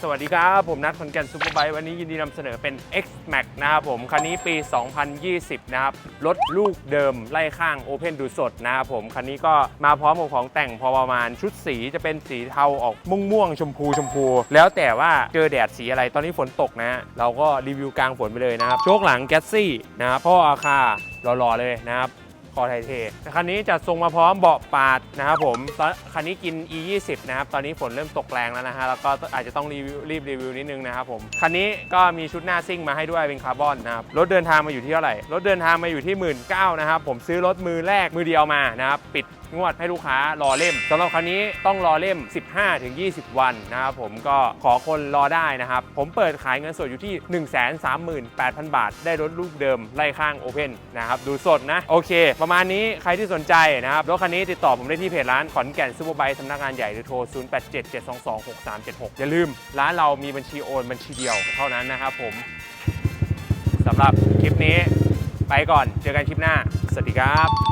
สวัสดีครับ ผมนัทขอนแก่นซูเปอร์ไบค์วันนี้ยินดีนำเสนอเป็น X Max นะครับผมคันนี้ปี 2020 นะครับ รถลูกเดิมไล่ข้าง Open ดูสดนะครับผม คันนี้ก็มาพร้อมกับของแต่งพอประมาณชุดสีจะเป็นสีเทาออกม่วงม่วงๆชมพูชมพู แล้วแต่ว่าเจอแดดสีอะไรตอนนี้ฝนตกนะฮะเราก็รีวิวกลางฝนไปเลยนะครับโชคหลังแกสซี่นะครับพ่ออาคารอๆเลยนะครับ คอไทเทคันนี้จะทรงมาพร้อมเบาะปาดนะครับผมตอนคันนี้กิน e 2 0นะครับ ตอนนี้ฝนเริ่มตกแรงแล้วนะฮะ แล้วก็อาจจะต้องรีวิวรีบรีวิวนิดนึงนะครับผม คันนี้ก็มีชุดหน้าซิ่งมาให้ด้วยเป็นคาร์บอนนะครับ รถเดินทางมาอยู่ที่เท่าไหร่ รถเดินทางมาอยู่ที่ 1 9ื่นนะครับ ผมซื้อรถมือแรกมือเดียวมานะครับ ปิด งวดให้ลูกค้ารอเล่มสำหรับคันนี้ต้องรอเล่ม 15-20 วันนะครับผมก็ขอคนรอได้นะครับ ผมเปิดขายเงินสดอยู่ที่ 138,000 บาท ได้รถลูกเดิมไล่ข้างโอเพนนะครับดูสดนะ โอเค ประมาณนี้ใครที่สนใจนะครับรถคันนี้ติดต่อผมได้ที่เพจร้านขอนแก่นซูเปอร์ไบค์สำนักงานใหญ่หรือโทร 0877226376 อย่าลืม ร้านเรามีบัญชีโอนบัญชีเดียวเท่านั้นนะครับผมสำหรับคลิปนี้ไปก่อนเจอกันคลิปหน้า สวัสดีครับ